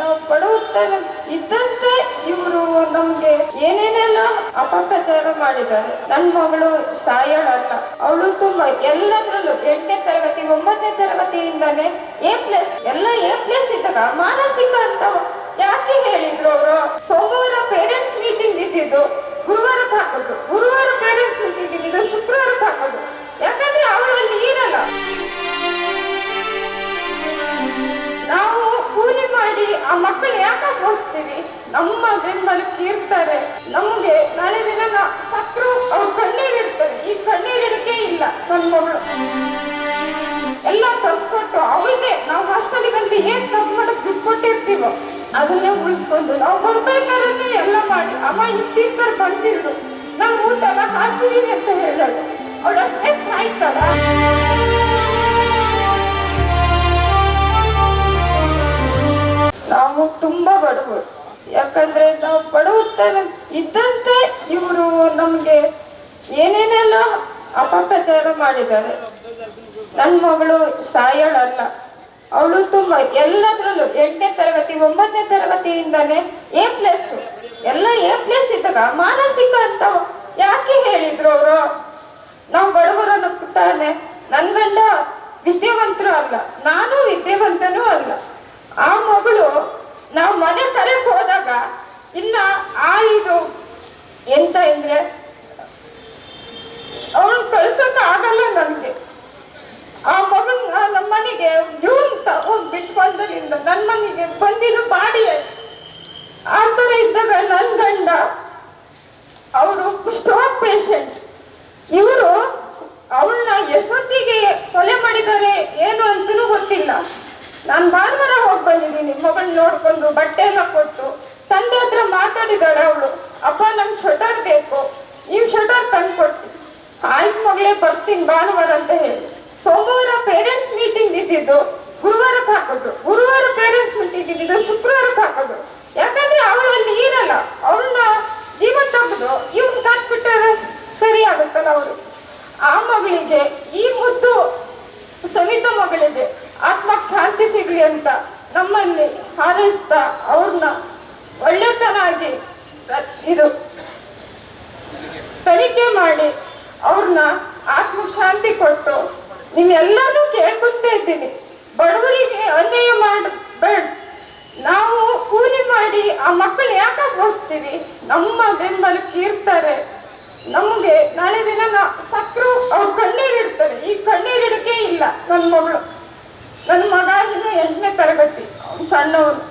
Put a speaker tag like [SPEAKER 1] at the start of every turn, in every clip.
[SPEAKER 1] ನಾವು ಬಡವತನ ಇದ್ದಂತೆ ಇವರು ನಮ್ಗೆ ಏನೇನೆಲ್ಲ ಅಪಪ್ರಚಾರ ಮಾಡಿದ್ದಾರೆ. ನನ್ನ ಮಗಳು ಸಾಯಳಲ್ಲ. ಅವಳು ತುಂಬಾ ಎಲ್ಲದ್ರಲ್ಲೂ ಎಂಟನೇ ತರಗತಿ, ಒಂಬತ್ತನೇ ತರಗತಿಯಿಂದಾನೆ ಎ ಪ್ಲಸ್ ಎಲ್ಲ ಎ ಪ್ಲಸ್ ಇದ್ದಾಗ ಮಾನಸಿಕ ಅಂತ ಯಾಕೆ ಹೇಳಿದ್ರು ಅವರು? ಸೋಮವಾರ ಪೇರೆಂಟ್ಸ್ ಮೀಟಿಂಗ್ ಇದ್ದಿದ್ದು. ಆ ಮಕ್ಕಳು ಯಾಕೆ ಓದಿಸ್ತೀವಿ ನಮ್ಮ ಬೆಂಬಲಕ್ಕೆ ಕೀರ್ತಾರೆ ನಮ್ಗೆ ನಾಳೆ ದಿನ ಸತ್ರು ಅವ್ರ ಕಣ್ಣೀರ್ ಇಡ್ತಾರೆ ಈ ಕಣ್ಣೀರ್ ಇಡಕ್ಕೆ ಇಲ್ಲ ನನ್ನ ಮಗಳು. ಎಲ್ಲ ತಂದ್ಕೊಟ್ಟು ಅವಳಿಗೆ ನಾವು ಬಂದು ಏನ್ ತಪ್ಪು ಮಾಡಕ್ ದುಡ್ಡು ಕೊಟ್ಟಿರ್ತೀವೋ ಅದನ್ನೇ ಉಳಿಸ್ಕೊಂಡು ನಾವು ಬರ್ಬೇಕಾದ್ರೆ ಎಲ್ಲ ಮಾಡಿ. ಅಮ್ಮ, ಈ ಟೀಚರ್ ಬಂದಿದ್ರು ನಾನು ಊಟ ಹಾಕಿದೀನಿ ಅಂತ ಹೇಳೋದು. ಅವಳ ಆಯ್ತಲ್ಲ ನಾವು ಬಡವತನ ಇದ್ದಂತೆ ಇವರು ನಮ್ಗೆ ಏನೇನೆಲ್ಲ ಅಪಪ್ರಚಾರ ಮಾಡಿದ್ದಾರೆ. ನನ್ನ ಮಗಳು ಸಾಯೋಳಲ್ಲ ಅವಳು ತುಂಬಾ ಎಲ್ಲದ್ರಲ್ಲೂ ಎಂಟನೇ ತರಗತಿ, ಒಂಬತ್ತನೇ ತರಗತಿಯಿಂದಾನೆ ಎ ಪ್ಲಸ್ ಎಲ್ಲ ಎ ಪ್ಲಸ್ ಇದ್ದಾಗ ಮಾನಸಿಕ ಅಂತ ಯಾಕೆ ಹೇಳಿದ್ರು ಅವರು? ನಾವು ಬಡವರನ್ನು ತಾನೆ ನನ್ ಗಂಡ ವಿದ್ಯಾವಂತರು ಅಲ್ಲ. ನಾನು ವಿದ್ಯಾವಂತನೂ ಅಲ್ಲ. ಆ ಮಗಳು ನಾವು ಮನೆ ತರಕ್ಕೆ ಹೋದಾಗ ಎಂತ ಅಂದ್ರೆ ಅವನ್ ಕಳ್ಸಕ್ ಆಗಲ್ಲ ನನ್ಗೆ. ಆ ಮಗನ್ನ ನಮ್ಮ ಮನೆಗೆ ಇವನ್ ತಗೊಂಡ್ ಬಿಟ್ಟು ಬಂದರಿಂದ ನನ್ನ ಮನೆಗೆ ಬಂದಿದ್ದು ಬಾಡಿ ಆ ತರ ಇದ್ದಾಗ ನನ್ ಗಂಡ ಅವರು ಸ್ಟ್ರೋಕ್ ಪೇಷಂಟ್. ಇವರು ಅವಳನ್ನ ಎಷ್ಟೊತ್ತಿಗೆ ಕೊಲೆ ಮಾಡಿದ್ದಾರೆ ಏನು ಅಂತನೂ ಗೊತ್ತಿಲ್ಲ. ನಾನು ಭಾನುವಾರ ಹೋಗಿ ಬಂದಿದ್ದೀನಿ ಮಗಳ್ ನೋಡ್ಕೊಂಡು ಬಟ್ಟೆ ಎಲ್ಲ ಕೊಟ್ಟು. ತಂದೆ ಹತ್ರ ಮಾತಾಡಿದಾಳೆ ಅವಳು. ಅಪ್ಪ, ನಂಗೆ ಶಟರ್ ಬೇಕು. ನೀವು ಶಟರ್ ತಂದು ಕೊಟ್ಟು ಆಯ್ತು ಮಗಳೇ, ಬರ್ತೀನಿ ಭಾನುವಾರ ಅಂತ ಹೇಳಿ. ಸೋಮವಾರ ಪೇರೆಂಟ್ಸ್ ಮೀಟಿಂಗ್ ಇದ್ದಿದ್ದು ಗುರುವಾರಕ್ಕೆ ಹಾಕೋದು. ಗುರುವಾರ ಪೇರೆಂಟ್ಸ್ ಮೀಟಿಂಗ್ ಇದ್ದಿದ್ದು ಶುಕ್ರವಾರಕ್ಕೆ ಹಾಕೋದು. ಯಾಕಂದ್ರೆ ಅವಳು ಅಲ್ಲಿ ಅವಳನ್ನ ಜೀವ ತೆಗೆದು ಇವ್ನ ಕಟ್ಬಿಟ್ಟರೆ ಸರಿ ಆಗುತ್ತಲ್ಲ ಅವರು. ಆ ಮಗಳಿಗೆ, ಈ ಮುದ್ದು ಸವಿತಾ ಮಗಳಿಗೆ ಆತ್ಮಕ್ಕೆ ಶಾಂತಿ ಸಿಗ್ಲಿ ಅಂತ ನಮ್ಮಲ್ಲಿ ಹಾರೈಸ್ತಾ ಅವ್ರನ್ನ ಒಳ್ಳೆತನಾಗಿ ಇದು ತನಿಖೆ ಮಾಡಿ ಅವ್ರನ್ನ ಆತ್ಮಶಾಂತಿ ಕೊಟ್ಟು ನೀವೆಲ್ಲರೂ ಕೇಳ್ಕೊತಾ ಇದ್ದೀನಿ. ಬಡವರಿಗೆ ಅನ್ಯಾಯ ಮಾಡಬೇಡ. ನಾವು ಕೂಲಿ ಮಾಡಿ ಆ ಮಕ್ಕಳು ಯಾಕೆ ಓದಿಸ್ತೀವಿ ನಮ್ಮ ಬೆಂಬಲಕ್ಕೆ ಕೀರ್ತಾರೆ ನಮಗೆ ನಾಳೆ ದಿನ ನಾ ಅವ್ರ ಅವ್ರು ಕಣ್ಣೀರ್ ಇಡ್ತಾರೆ. ಈ ಕಣ್ಣೀರ್ ಇಡಕ್ಕೆ ಇಲ್ಲ. ನನ್ನ ಮಗಳು ನನ್ನ ಮಗ ಇನ್ನು ಎಂಟನೇ ತರಗತಿ. ಅವ್ನು ಸಣ್ಣವನು.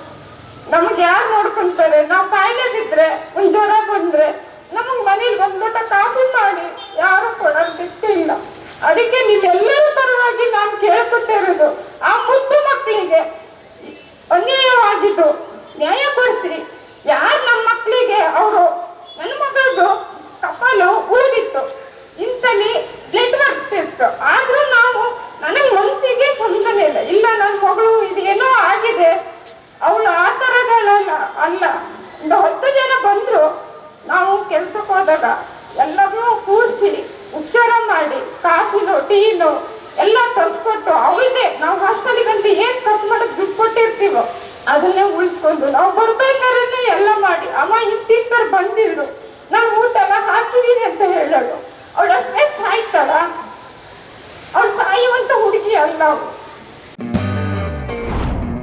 [SPEAKER 1] ನಮ್ಗೆ ಯಾರು ನೋಡ್ಕೊಂತಾರೆ? ನಾವು ಕಾಯಿಲೆ ಬಿದ್ರೆ ಒಂದು ಜ್ವರ ಬಂದ್ರೆ ನಮಗೆ ಮನೇಲಿ ಒಂದ್ ಲೋಟ ಕಾಫಿ ಮಾಡಿ ಯಾರು ಕೊಡೋದು ಬಿಟ್ಟಿಲ್ಲ. ಅದಕ್ಕೆ ನೀವೆಲ್ಲರ ಪರವಾಗಿ ನಾನು ಕೇಳ್ಕೊತಿರೋದು ಆ ಮುದ್ದು ಮಕ್ಕಳಿಗೆ ಅನ್ಯಾಯವಾಗಿದ್ದು ನ್ಯಾಯ ಕೊಡ್ತೀರಿ. ಯಾರು ನಮ್ಮ ಮಕ್ಕಳಿಗೆ ಅವರು ನನ್ನ ಮಗಳದು ಕಪಾಲು ಉಳಿದಿತ್ತು ಇಂತಲ್ಲಿ ಬ್ಲಡ್ ಬರ್ತಿತ್ತು ಆದ್ರೂ ನಾವು ನನಗೆ ಮನಸ್ಸಿಗೆ ಸ್ಪಂದನೆ ಇಲ್ಲ ಇಲ್ಲ ನನ್ನ ಮಗಳು ಇದೇನೋ ಆಗಿದೆ ಅವಳು ಆ ಥರಗಳಲ್ಲ ಅಲ್ಲ ಒಂದು ಹತ್ತು ಜನ ಬಂದರು, ನಾವು ಕೆಲ್ಸಕ್ಕೆ ಹೋದಾಗ ಎಲ್ಲರೂ ಕೂರಿಸಿ, ಉಚ್ಚಾರ ಮಾಡಿ, ಕಾಫಿನೋ, ಟೀನೋ ಎಲ್ಲ ತರ್ಸ್ಕೊಟ್ಟು ಅವಳಿಗೆ